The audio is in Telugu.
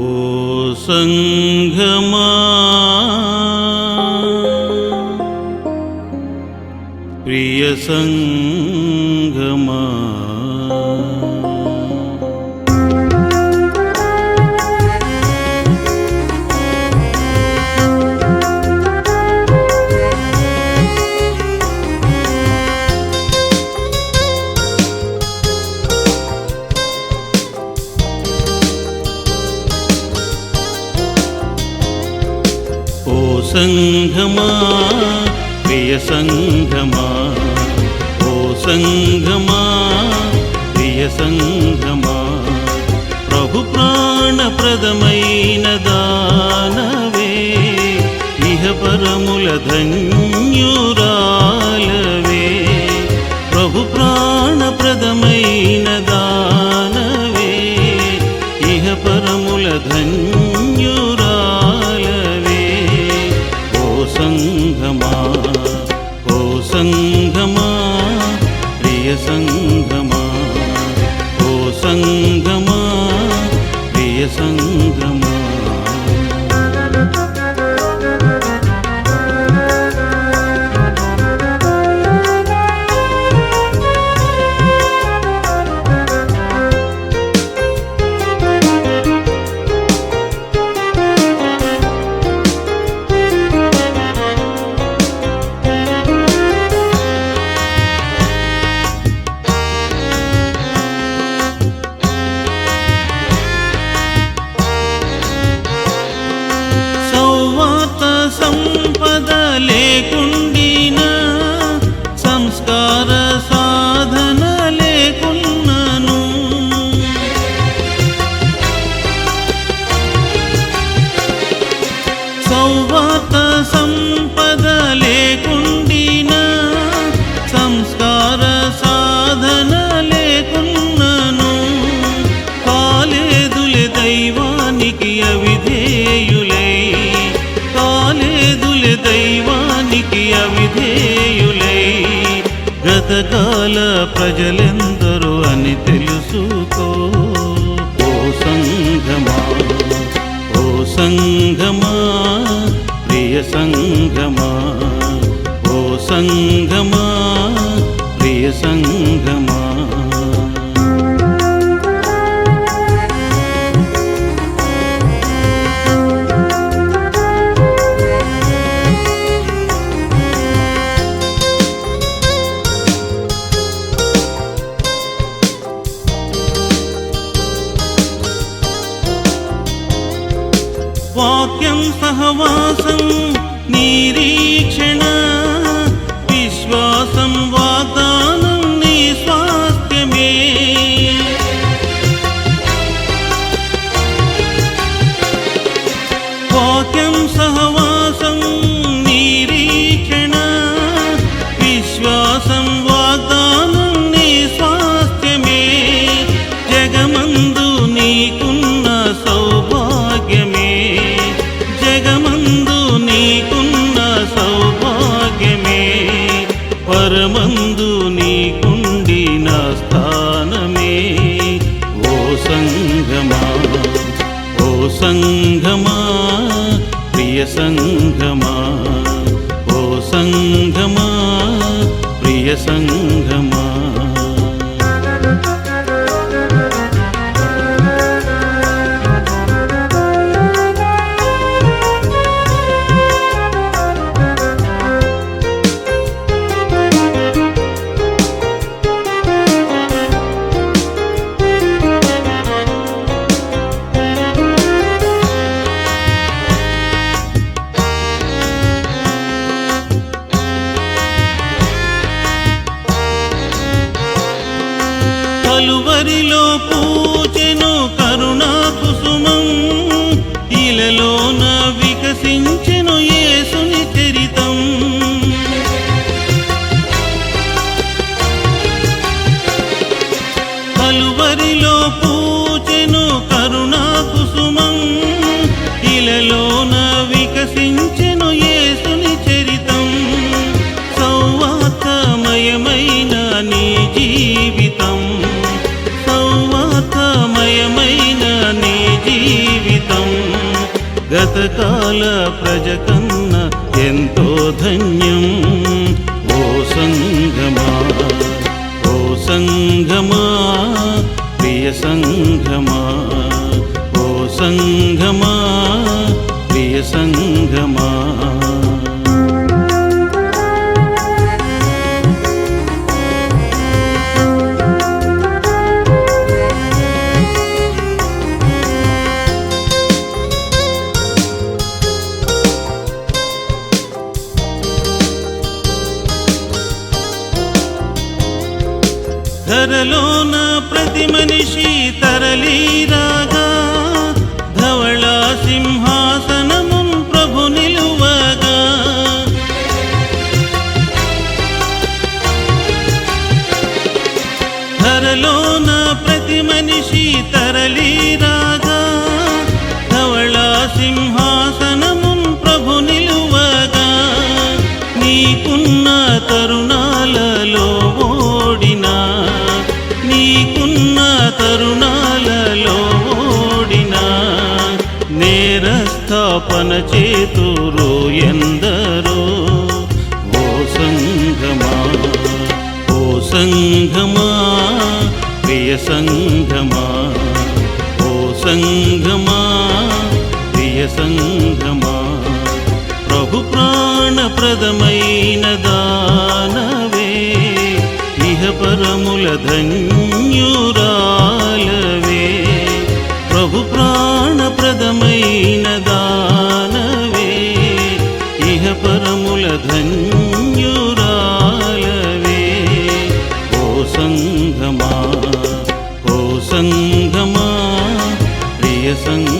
ओ सङ्घमा सङ्गमा సంఘమా ప్రియ సంఘమా ఓ సంఘమా ప్రియ సంఘమా. ప్రభు ప్రాణప్రదమైన దానవే ఇహపరముల ధన్యురాలవే. ప్రభు ప్రాణప్రదమైన దానవే ఇహపరముల ధన్యు గతకాల ప్రజలెందరూ అని తెలుసుకో. ఓ సంఘమా ఓ సంఘమా ప్రియ సంఘమా. ఓ సంఘమా ప్రియ సంఘమా. విశ్వాసం నిరీక్షణ విశ్వాసం సంఘమా ప్రియ సంఘ కరుణా కుసుమం. ఇలలోన వికసించెను యేసుని చరితం. కలువరిలో పూచెను కరుణా కుసుమం. ఇలలోన వికసించెను గతకాల ప్రజ కన్న ఎంతో ధన్యం. ఓ సంగమా ఓ సంగమా ప్రియ సంగమా ఓ సంగమా ధరలోన ప్రతి మనిషి తరలీరా? నేరస్థాపన చేతురు ఎందరో. ఓ సంగమా ఓ సంగమా ప్రియ సంగమా ఓ సంగమా ప్రియ సంగమా ప్రభు ప్రాణప్రదమైన దానవే ఇహ పరముల ధన్యురాలవే. ప్రభు ప్రాణప్రదమైన ధన్యురాలవే. ఓ సంగమా ఓ సంగమా ప్రియ సంగమా